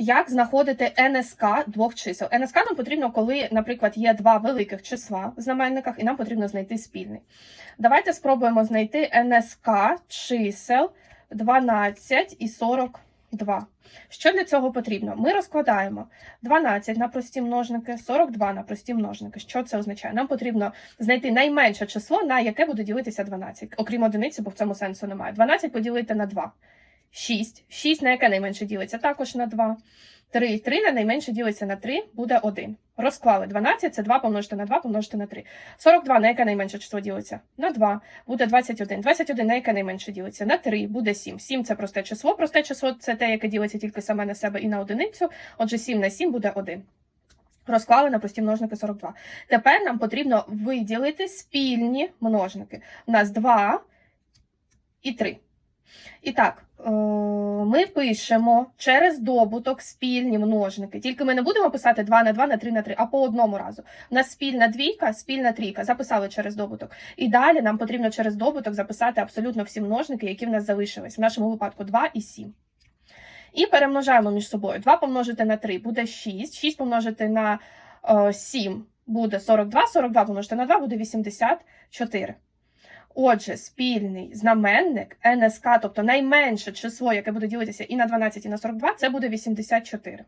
Як знаходити НСК двох чисел? НСК нам потрібно, коли, наприклад, є два великих числа в знаменниках, і нам потрібно знайти спільний. Давайте спробуємо знайти НСК чисел 12 і 42. Що для цього потрібно? Ми розкладаємо 12 на прості множники, 42 на прості множники. Що це означає? Нам потрібно знайти найменше число, на яке буде ділитися 12, окрім одиниці, бо в цьому сенсу немає. 12 поділити на 2. 6. 6 на яке найменше ділиться? Також на 2. 3. 3 на найменше ділиться на 3, буде 1. Розклали 12, це 2 помножити на 2 помножити на 3. 42 на яке найменше число ділиться? На 2. Буде 21. 21 на яке найменше ділиться? На 3. Буде 7. 7 це просте число. Просте число це те, яке ділиться тільки саме на себе і на одиницю. Отже, 7 на 7 буде 1. Розклали на прості множники 42. Тепер нам потрібно виділити спільні множники. У нас 2 і 3. І так, ми пишемо через добуток спільні множники. Тільки ми не будемо писати 2 на 2 на 3 на 3, а по одному разу. У нас спільна двійка, спільна трійка. Записали через добуток. І далі нам потрібно через добуток записати абсолютно всі множники, які в нас залишились. В нашому випадку 2 і 7. І перемножаємо між собою. 2 помножити на 3 буде 6. 6 помножити на е, 7 буде 42. 42 помножити на 2 буде 84. Отже, спільний знаменник НСК, тобто найменше число, яке буде ділитися і на 12, і на 42, це буде 84.